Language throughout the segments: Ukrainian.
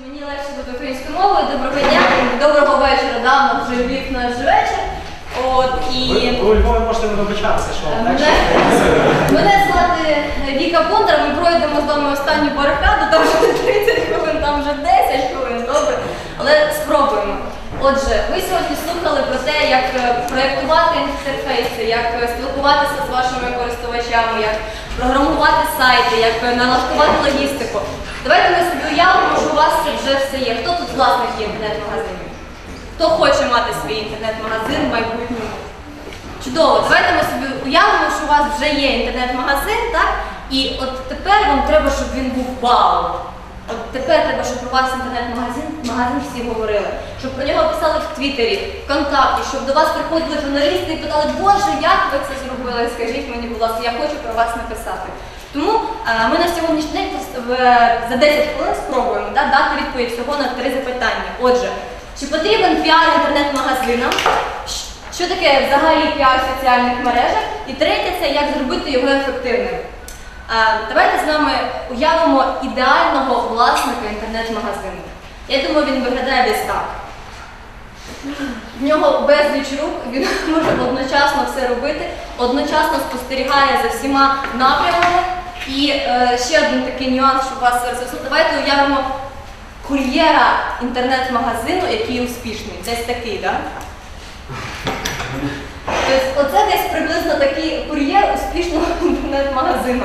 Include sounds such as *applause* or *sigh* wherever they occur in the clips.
Мені легше бути українською мовою. Доброго дня, доброго вечора, да, у нас вже Львів наш вечір. От і Ви, у Львові можете не вибачатися, що вам мене, легше. мене звати Віка Бондар. Ми пройдемо з вами останню барикаду, там вже не 30 хвилин, там вже 10 хвилин, добре. Але спробуємо. Отже, ви сьогодні слухали про те, як е, проєктувати інтерфейси, як е, спілкуватися з вашими користувачами, як програмувати сайти, як налаштувати логістику. Давайте ми собі уявимо, що у вас вже все є. Хто тут власник є інтернет-магазинів? Хто хоче мати свій інтернет-магазин в майбутньому? Чудово, давайте ми собі уявимо, що у вас вже є інтернет-магазин, так? І от тепер вам треба, щоб він був вау. От тепер треба, щоб про вас інтернет-магазин магазин всі говорили, щоб про нього писали в Твіттері, ВКонтакті, щоб до вас приходили журналісти і питали, Боже, як ви це зробили? Скажіть мені, будь ласка, я хочу про вас написати. Тому е, ми на сьогоднішній день за 10 хвилин спробуємо да, дати відповідь всього на три запитання. Отже, чи потрібен піар інтернет-магазинам? Що таке взагалі піар в соціальних мережах? І третє це як зробити його ефективним. Е, Давайте з вами уявимо ідеального власника інтернет-магазину. Я думаю, він виглядає десь так. В нього безліч рук, він *laughs* може одночасно все робити, одночасно спостерігає за всіма напрямами. І е, ще один такий нюанс, щоб вас розвесу. Давайте уявимо кур'єра інтернет-магазину, який успішний. Десь такий, так? Тобто оце десь приблизно такий кур'єр успішного *laughs* інтернет-магазину.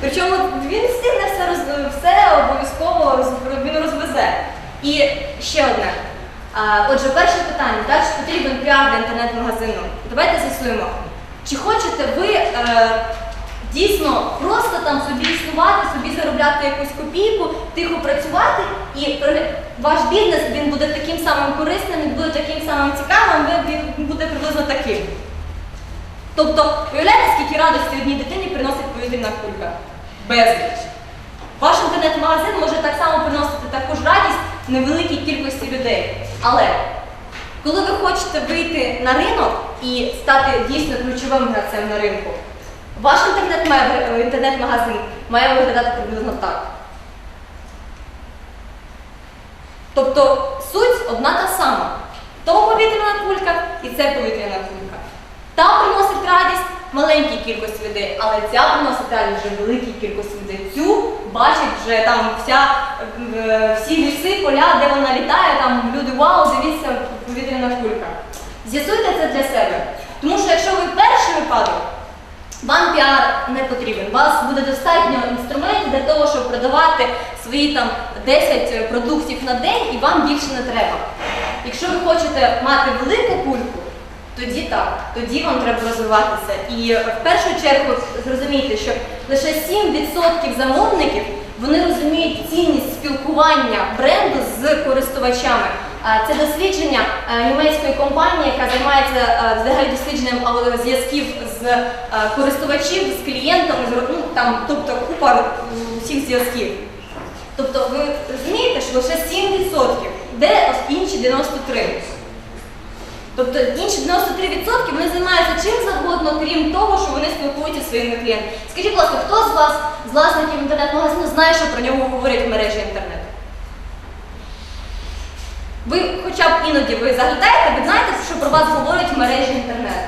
Причому він встигне все, роз... все обов'язково роз- він розвезе. І ще одне. А, Отже, перше питання, так, чи потрібен піар для інтернет-магазину? Давайте з'ясуємо. Чи хочете ви е, дійсно просто там собі існувати, собі заробляти якусь копійку, тихо працювати, і ваш бізнес він буде таким самим корисним, він буде таким самим цікавим, він буде приблизно таким. Тобто, уявляєте, скільки радості одній дитині приносить повітряна кулька? Безліч. Ваш інтернет-магазин може так само приносити таку ж радість невеликій кількості людей. Але коли ви хочете вийти на ринок і стати дійсно ключовим гравцем на ринку, ваш інтернет-ме- інтернет-магазин має виглядати приблизно так. Тобто суть одна та сама. То повітряна кулька і це повітряна кулька. Та приносить радість маленькій кількості людей, але ця приносить радість вже великій кількості людей. Цю бачить вже там вся, е, всі ліси, поля, де вона літає, там люди вау, дивіться, повітряна кулька. З'ясуйте це для себе. Тому що якщо ви перший випадок, вам піар не потрібен. У вас буде достатньо інструментів для того, щоб продавати свої там 10 продуктів на день і вам більше не треба. Якщо ви хочете мати велику кульку, тоді так, тоді вам треба розвиватися. І е, в першу чергу зрозумійте, що лише 7% замовників вони розуміють цінність спілкування бренду з користувачами. А Це дослідження е, німецької компанії, яка займається е, взагалі дослідженням зв'язків з е, користувачів, з клієнтами, ну, там, тобто купа всіх зв'язків. Тобто ви розумієте, що лише 7%, де інші 93%. Тобто інші 93% вони займаються чим завгодно, крім того, що вони спілкуються зі своїми клієнтами. Скажіть, будь ласка, хто з вас, з власників інтернет-магазину, знає, що про нього говорять в мережі інтернету? Ви хоча б іноді ви заглядаєте, ви знаєте, що про вас говорять в мережі інтернету.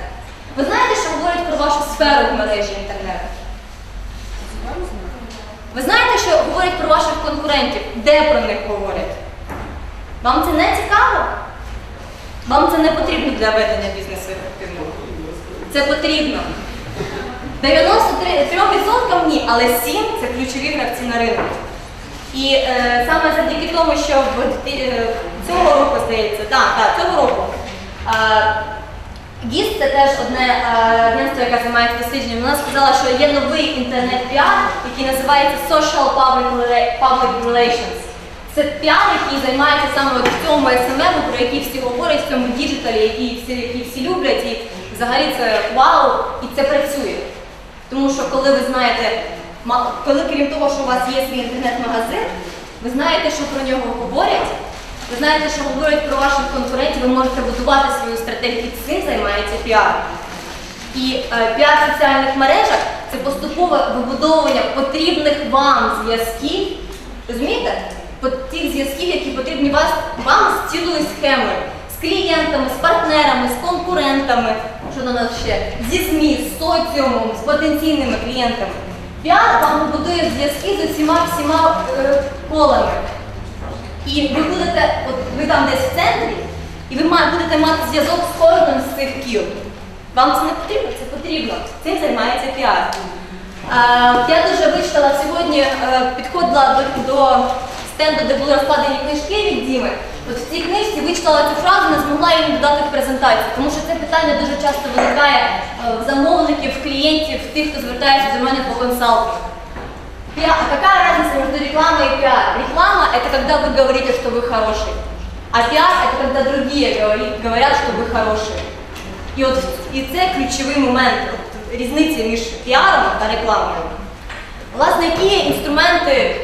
Ви знаєте, що говорять про вашу сферу в мережі інтернету? Ви знаєте, що говорять про ваших конкурентів? Де про них говорять? Вам це не цікаво? Вам це не потрібно для ведення бізнесу ефективно. Це потрібно. 93% ні, але 7% це ключові гравці на ринку. І е, саме завдяки тому, що в, е, цього року, здається, так, так, цього року. Е, ГІС це теж одне е, агентство, яке займається дослідженням. Вона сказала, що є новий інтернет-піар, який називається Social Public Relations. Це піар, який займається саме в цьому СММ, про який всі говорять, в цьому діджиталі, який всі, який всі люблять, і взагалі це вау, і це працює. Тому що коли ви знаєте, коли крім того, що у вас є свій інтернет-магазин, ви знаєте, що про нього говорять, ви знаєте, що говорять про ваших конкурентів, ви можете будувати свою стратегію, цим займається піар. І е, піар в соціальних мережах це поступове вибудовування потрібних вам зв'язків. Розумієте? тих зв'язків, які потрібні вас, вам з цілою схемою. З клієнтами, з партнерами, з конкурентами, що до нас ще, зі СМІ, з соціумом, з потенційними клієнтами. Піар вам побудує зв'язки з усіма всіма е, колами. І ви будете, от ви там десь в центрі, і ви будете мати зв'язок з кожним з цих кіл. Вам це не потрібно? Це потрібно. Цим займається піар. Е, Я дуже вичитала сьогодні, е, підходила до, до стенду, де були розкладені книжки від Діми. От в цій книжці вичитала цю фразу, не змогла її додати в презентацію, тому що це питання дуже часто виникає е, в замовників, в клієнтів, в тих, хто звертається до мене по консалтингу. Пиа- А какая разница между рекламой и пиар? Реклама – это когда вы говорите, что вы хороший. А пиар – это когда другие говори- говорят, что ви хороший. І от і це ключовий момент от, різниці між піаром та рекламою. Власне, які є інструменти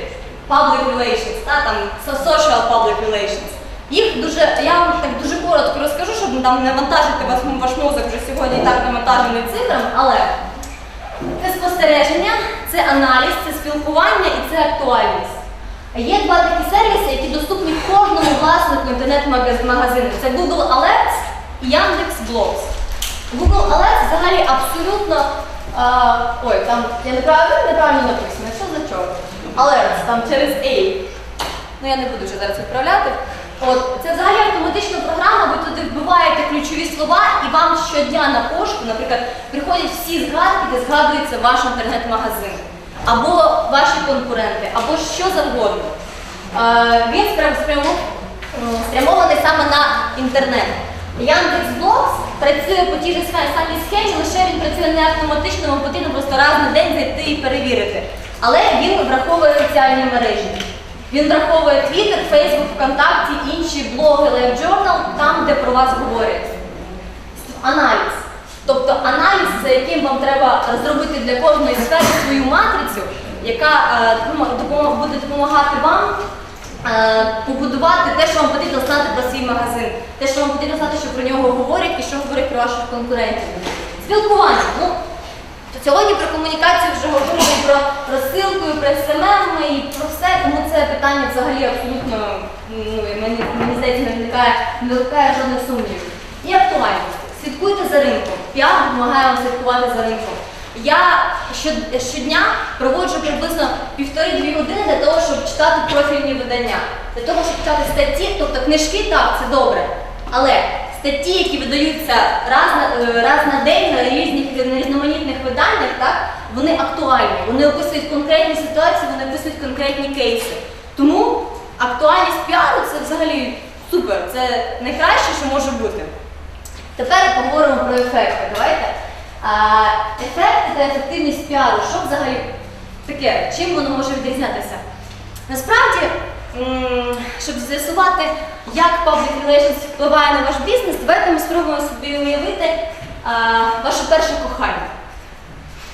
public relations, та, там, so- social public relations? Їх дуже, я вам так дуже коротко розкажу, щоб там не вантажити вас, ваш мозок вже сьогодні і так навантажений цифрами, але це спостереження, це аналіз, це спілкування і це актуальність. Є два такі сервіси, які доступні кожному власнику інтернет-магазину. Це Google Alerts і Яндекс.Блокс. Google Alerts взагалі абсолютно. А, ой, там я неправильно, неправильно написано. Що за чого? Alerts, там через A. Ну я не буду вже зараз відправляти. От, це взагалі автоматична програма, ви туди вбиваєте ключові слова і вам щодня на пошту, наприклад, приходять всі згадки, де згадується ваш інтернет-магазин, або ваші конкуренти, або що завгодно. Е, він спрямований саме на інтернет. Яндекс.Блокс працює по тій же самій схемі, лише він працює не автоматично, вам потрібно просто раз на день зайти і перевірити. Але він враховує соціальні мережі. Він враховує Twitter, Facebook, ВКонтакті, інші блоги, LiveJournal, там, де про вас говорять. Аналіз. Тобто аналіз, за яким вам треба зробити для кожної сфери свою матрицю, яка е, буде допомагати вам е, побудувати те, що вам потрібно знати про свій магазин, те, що вам потрібно знати, що про нього говорять і що говорять про ваших конкурентів. Спілкування. Ну, то сьогодні про комунікацію вже говорили і про розсилку, про СММ, і про все, тому це питання взагалі абсолютно, ну, мені, мені здається, не виникає, не викликає жодних сумнівів. І актуальність. Слідкуйте за ринком. Піар допомагає вам слідкувати за ринком. Я щодня проводжу приблизно півтори-дві години для того, щоб читати профільні видання, для того, щоб читати статті, тобто книжки, так, це добре. Але статті, які видаються раз на, е, раз на день на різних на різноманітних виданнях, так, вони актуальні, вони описують конкретні ситуації, вони описують конкретні кейси. Тому актуальність піару це взагалі супер, це найкраще, що може бути. Тепер поговоримо про ефекти. Давайте. А, ефекти та ефективність піару. Що взагалі таке? Чим воно може відрізнятися? Насправді, щоб з'ясувати, як public relations впливає на ваш бізнес, давайте ми спробуємо собі уявити ваше перше кохання.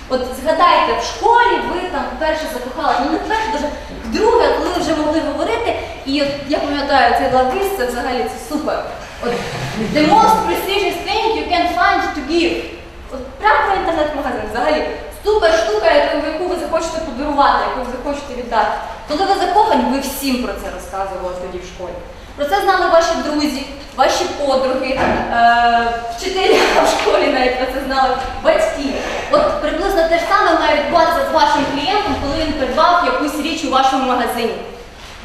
От згадайте, в школі ви там вперше закохали, ну не вперше, дуже вдруге, коли ви вже могли говорити, і от я пам'ятаю, цей лавис, це взагалі це супер. От the most prestigious thing you can find to give. От прямо про інтернет-магазин взагалі. Супер штука, яку ви захочете подарувати, яку ви захочете віддати. Коли ви закохані, ви всім про це розказували тоді в школі. Про це знали ваші друзі, ваші подруги, е, вчителі *laughs* в школі навіть про це знали, батьки. От приблизно те ж саме має відбуватися з вашим клієнтом, коли він придбав якусь річ у вашому магазині.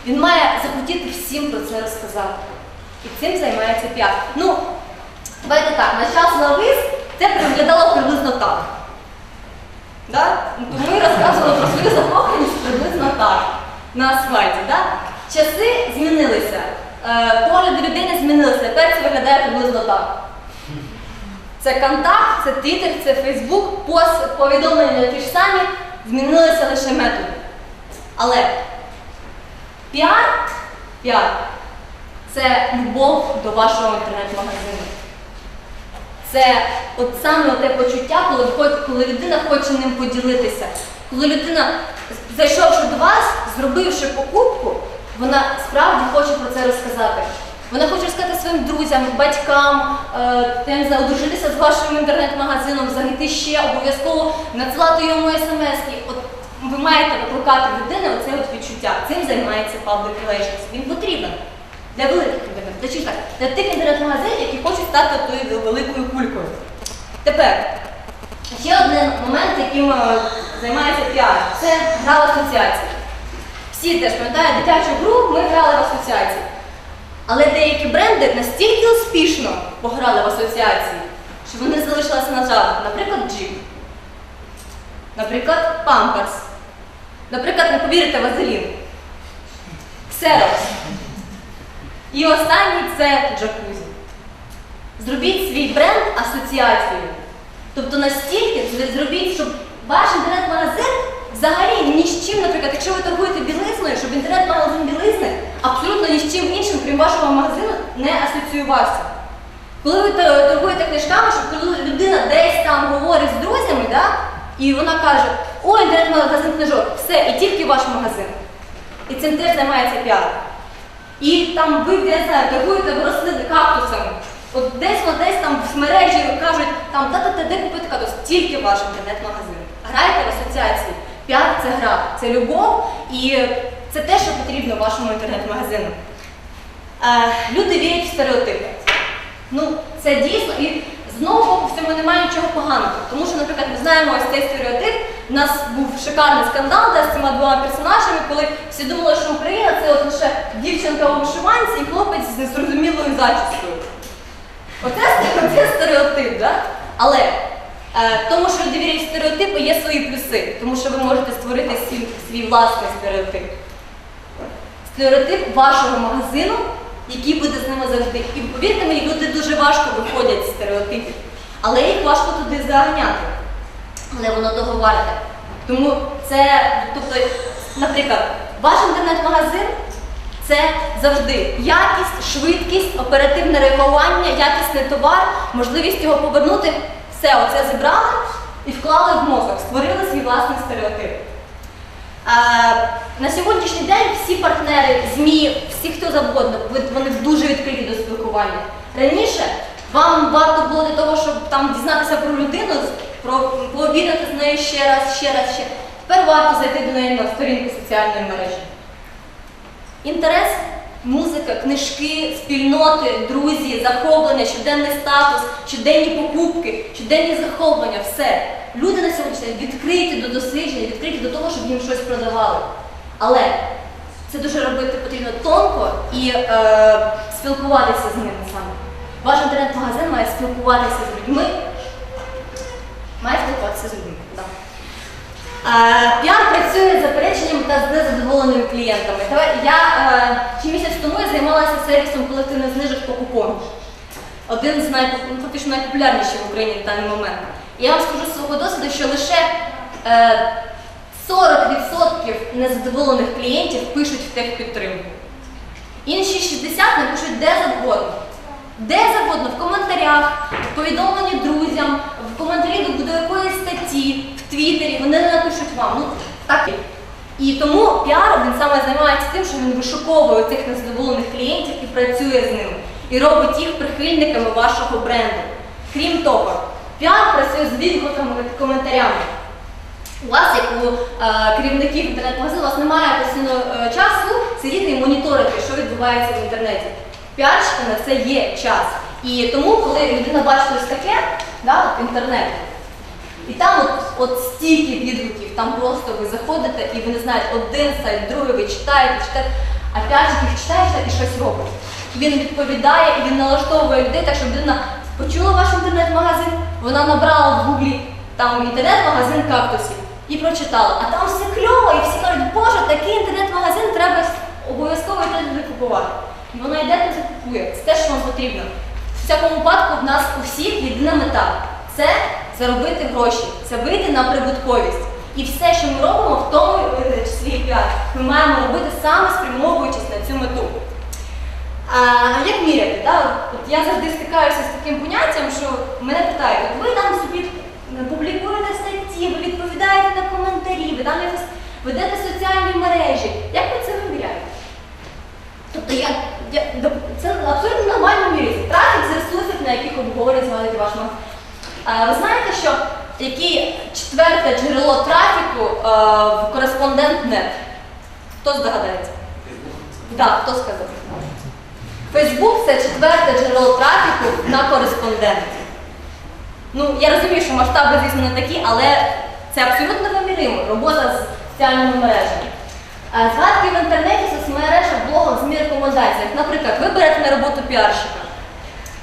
Він має захотіти всім про це розказати. І цим займається піар. Ну, давайте так, на час лавис це виглядало приблизно так. Да? Ми розказували про свою закоханість приблизно так на асфальті. Да? Часи змінилися, е, погляди людини змінилися. Тепер це виглядає приблизно так. Це контакт, це Twitter, це Facebook, пост, повідомлення ті ж самі, змінилися лише методи. Але піар, піар це любов до вашого інтернет-магазину. Це от саме те почуття, коли, коли людина хоче ним поділитися. Коли людина, зайшовши до вас, зробивши покупку, вона справді хоче про це розказати. Вона хоче розказати своїм друзям, батькам, е, одружитися з вашим інтернет-магазином, зайти ще обов'язково надсилати йому смс. От ви маєте викликати людини оце відчуття. Цим займається Public Relations. Він потрібен для великих інтернет, для читак, для тих інтернет-магазинів, які хочуть стати тою великою кулькою. Тепер ще один момент, яким е, займається піар, це гра в асоціації. Всі теж пам'ятають дитячу гру, ми грали в асоціації. Але деякі бренди настільки успішно пограли в асоціації, що вони залишилися назад. Наприклад, Jeep. Наприклад, Pampers. Наприклад, не повірите, Вазелін. Xerox. І останній це джакузі. Зробіть свій бренд асоціацією. Тобто настільки зробіть, щоб ваш інтернет-магазин взагалі ні з чим, наприклад, якщо ви торгуєте білизною, щоб інтернет-магазин білизни абсолютно ні з чим іншим, крім вашого магазину, не асоціювався. Коли ви торгуєте книжками, щоб коли людина десь там говорить з друзями, да, і вона каже, о, інтернет-магазин книжок, все, і тільки ваш магазин. І цим теж займається піар. І там ви, я знаю, торгуєте ви рослини кактусами. От десь десь там в мережі кажуть, там та-та-та, де купити кактус, тільки ваш інтернет-магазин. Грайте в асоціації. Піар це гра, це любов і це те, що потрібно вашому інтернет-магазину. Е, люди вірять в стереотипи. Ну, це дійсно, і з одного боку в цьому немає нічого поганого. Тому що, наприклад, ми знаємо ось цей стереотип. У нас був шикарний скандал да, з цими двома персонажами, коли всі думали, що Україна це от лише дівчинка у вишиванці і хлопець з незрозумілою зачіскою. Оце, оце стереотип, да? Але тому, що люди вірять стереотипи, є свої плюси, тому що ви можете створити свій, свій власний стереотип стереотип вашого магазину, який буде з ними завжди. І повірте мені, люди дуже важко виходять з стереотипів, але їх важко туди заганяти. Але воно того варте. Тому це, тобто, наприклад, ваш інтернет-магазин це завжди якість, швидкість, оперативне реагування, якісний товар, можливість його повернути. Все, оце зібрали і вклали в мозок, створили свій власний стереотип. Е, На сьогоднішній день всі партнери, ЗМІ, всі хто завгодно, вони дуже відкриті до спілкування. Раніше вам варто було для того, щоб там дізнатися про людину, про пообідати з нею ще раз, ще раз, ще. Тепер варто зайти до неї на сторінку соціальної мережі. Інтерес, музика, книжки, спільноти, друзі, захоплення, щоденний статус, щоденні покупки, щоденні захоплення, все. Люди на сьогоднішній день відкриті до дослідження, відкриті до того, щоб їм щось продавали. Але це дуже робити потрібно тонко і е, спілкуватися з ними саме. Ваш інтернет-магазин має спілкуватися з людьми. Має спілкуватися з людьми. Е, Піар працює з запереченням та з незадоволеними клієнтами. Я е, ще місяць тому я займалася сервісом колективних знижок по купону. Один з ну, фактично найпопулярніших в Україні в даний момент. Я вам скажу з свого досвіду, що лише е, 40% незадоволених клієнтів пишуть в техпідтримку. Інші 60 напишуть де завгодно. Де завгодно, в коментарях, в повідомленні друзям, в коментарі до, якоїсь статті, Твіттері, вони не напишуть вам. Ну, так. І тому піаром він саме займається тим, що він вишуковує цих незадоволених клієнтів і працює з ними. І робить їх прихильниками вашого бренду. Крім того, піар працює з відгуками та коментарями. У вас, як у е, керівників інтернет-магазину, у вас немає постійно е, часу сидіти і моніторити, що відбувається в інтернеті. Піарщика на це є час. І тому, коли людина бачить ось таке, да, інтернет, і там от, от стільки відгуків, там просто ви заходите і ви не знаєте, один сайт, другий ви читаєте, читаєте, а п'ять їх читаєш і щось робить. Він відповідає, і він налаштовує людей, так щоб людина почула ваш інтернет-магазин, вона набрала в гуглі там інтернет-магазин кактусів і прочитала. А там все кльово, і всі кажуть, боже, такий інтернет-магазин треба обов'язково йти туди купувати. І вона йде туди купує. Це те, що вам потрібно. В всякому випадку в нас у всіх єдина мета це заробити гроші, це вийти на прибутковість. І все, що ми робимо, в тому е, числі і піар, ми маємо робити саме спрямовуючись на цю мету. А як міряти? Да? От я завжди стикаюся з таким поняттям, що мене питають, ви там собі публікуєте статті, ви відповідаєте на коментарі, ви там якось ведете соціальні мережі. Як ви це виміряєте? Тобто я, я, це абсолютно нормально міряється. Трафік з ресурсів, на яких обговорюють звалити ваш магазин. Ви знаєте, що які четверте джерело трафіку е, в кореспондент.нет? Хто здогадається? Так, хто сказав? Фейсбук це четверте джерело трафіку на кореспондент. Ну, я розумію, що масштаби, звісно, не такі, але це абсолютно виміримо. Робота з соціальними мережами. Згадки в інтернеті, соцмережах, блогах, змі рекомендаціях. Наприклад, ви берете на роботу піарщика.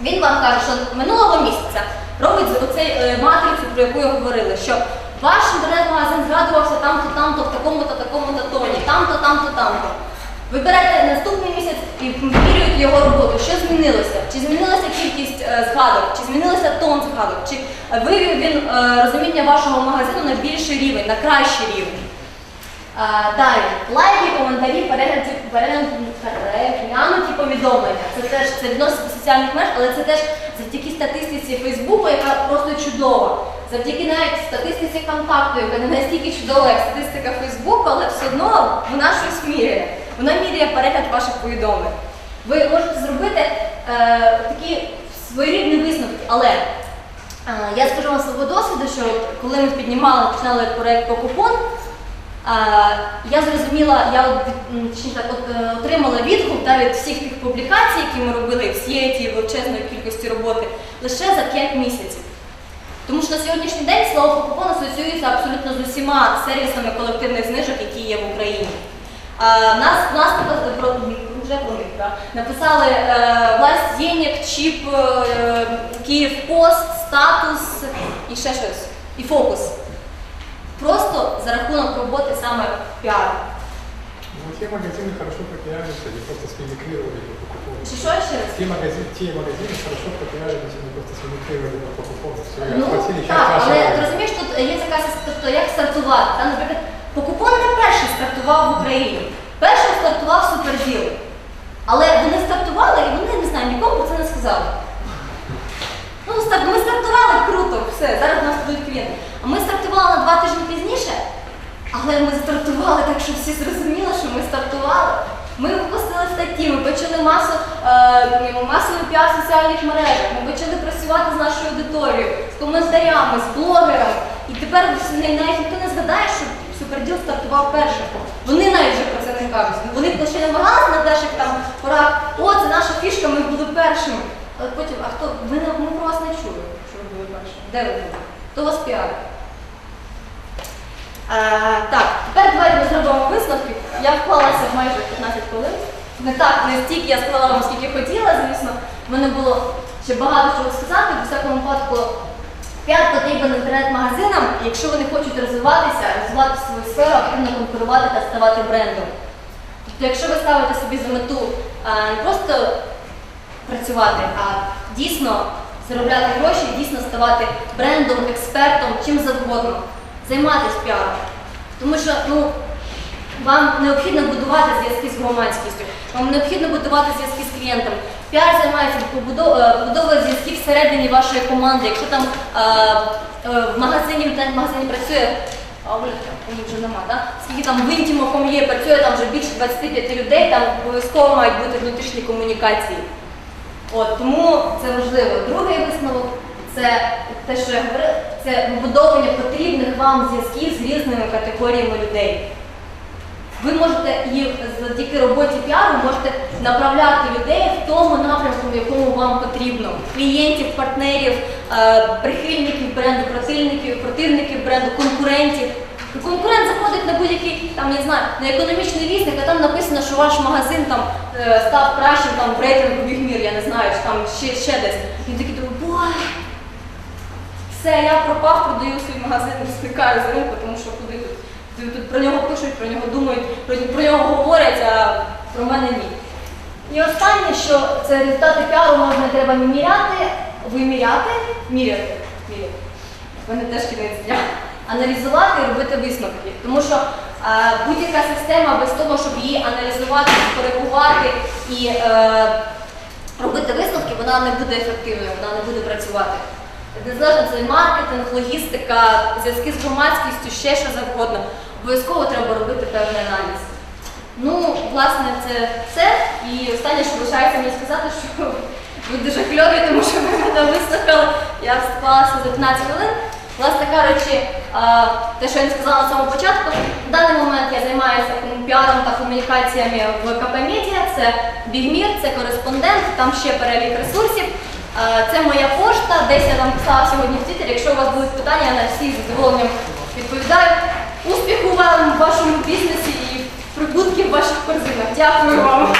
Він вам каже, що минулого місяця робить оцей е, матрицю, про яку я говорила, що ваш інтернет-магазин згадувався там-то, там-то, в такому-то, такому-то тоні, там-то, там-то, там-то. Ви берете наступний місяць і вимірюєте його роботу. Що змінилося? Чи змінилася кількість е, згадок, чи змінилося тон згадок, чи вивів він е, розуміння вашого магазину на більший рівень, на кращий рівень. Далі, лайки, коментарі, переглянуті повідомлення. Це теж це відноситься до соціальних мереж, але це теж завдяки статистиці Фейсбуку, яка просто чудова. Завдяки навіть статистиці контакту, яка не настільки чудова, як статистика Фейсбуку, але все одно вона щось міряє. Вона міряє перегляд ваших повідомлень. Ви можете зробити е, такі своєрідні висновки, але е, я скажу вам свого досвіду, що коли ми піднімали, починали проєкт Покупон, а, я зрозуміла, я так, е, отримала відгук да, від всіх тих публікацій, які ми робили, всієї тієї величезної кількості роботи, лише за 5 місяців. Тому що на сьогоднішній день слово покупон асоціюється абсолютно з усіма сервісами колективних знижок, які є в Україні. Нас, про вже про них, написали е, власть Єнік, Чіп, е, Київпост, статус і ще щось, і фокус. Просто за рахунок роботи саме піару. Ну, те магазины хорошо пропиарились, они просто смимикрировали на покупок. Чи що ще раз? Те магазины, те магазины хорошо пропиарились, они просто смимикрировали на покупок. Все, и Ну, охватили часть так, вашего але рынка. ти розумієш, тут є така сис- тобто як стартувати. Та, наприклад, покупон не перший стартував в Україні. Першим стартував суперділ. Але вони стартували і вони не знаю, нікому про це не сказали. Ну, старт, ми стартували круто, все, Але ми стартували так, що всі зрозуміли, що ми стартували. Ми випустили статті, ми почали масу, е, масовий піар в соціальних мережах, ми почали працювати з нашою аудиторією, з коментарями, з блогерами. І тепер навіть ніхто не згадає, що суперділ стартував першим. Вони навіть вже про це не кажуть. Вони ще намагалися на перших там порах, о, це наша фішка, ми були першими. Але потім, а хто? Ми, ми про вас не чули, що ви були першими. Де ви були? Хто вас піарив? Е, так, тепер давайте ми зробимо висновки. Я вклалася майже 15 хвилин. Не так, не стільки я сказала вам, скільки хотіла, звісно. В мене було ще багато чого сказати. В всякому випадку піар потрібен інтернет-магазинам, якщо вони хочуть розвиватися, розвивати свою сферу, активно конкурувати та ставати брендом. Тобто, якщо ви ставите собі за мету е, не просто працювати, а дійсно заробляти гроші, дійсно ставати брендом, експертом, чим завгодно, займатися піаром. Тому що ну, вам необхідно будувати зв'язки з громадськістю, вам необхідно будувати зв'язки з клієнтами. Піар займається е, побудовою зв'язків всередині вашої команди. Якщо там е, е, в магазині, в інтернет-магазині працює, а вже нема, так? Скільки там в інтімоком є, працює там вже більше 25 людей, там обов'язково мають бути внутрішні комунікації. От, тому це важливо. Другий висновок це те, що я говорила, це вибудовування потрібних вам зв'язків з різними категоріями людей. Ви можете їх завдяки роботі піару можете направляти людей в тому напрямку, в якому вам потрібно. Клієнтів, партнерів, е, прихильників бренду, противників, противників бренду, конкурентів. Конкурент заходить на будь-який там, не знаю, на економічний вісник, а там написано, що ваш магазин там е, став кращим там в рейтингу Бігмір, я не знаю, чи там ще, ще десь. Він такий думає, бой, все, я пропав, продаю свій магазин, *laughs* зникаю з ринку, тому що куди тут? Тут- про нього пишуть, про нього думають, про, про нього говорять, а про мене ні. І останнє, що це результати піару можна треба міряти, виміряти, міряти, міряти. В мене теж кінець дня. Аналізувати і робити висновки. Тому що е, будь-яка система без того, щоб її аналізувати, коригувати і е, робити висновки, вона не буде ефективною, вона не буде працювати. Незалежно це маркетинг, логістика, зв'язки з громадськістю, ще що завгодно. Обов'язково треба робити певний аналіз. Ну, власне, це все. І останнє, що лишається мені сказати, що *laughs* ви дуже кльові, тому що ви мене вислухали. Я вклалася за 15 хвилин. Власне кажучи, те, що я не сказала на самому початку, в даний момент я займаюся піаром та комунікаціями в КП Медіа, це Бігмір, це кореспондент, там ще перелік ресурсів. А, Це моя пошта, десь я там писала сьогодні в Твіттері. Якщо у вас будуть питання, я на всі з задоволенням відповідаю. Успіху вам в вашому бізнесі і прибутків в ваших корзинах. Дякую вам.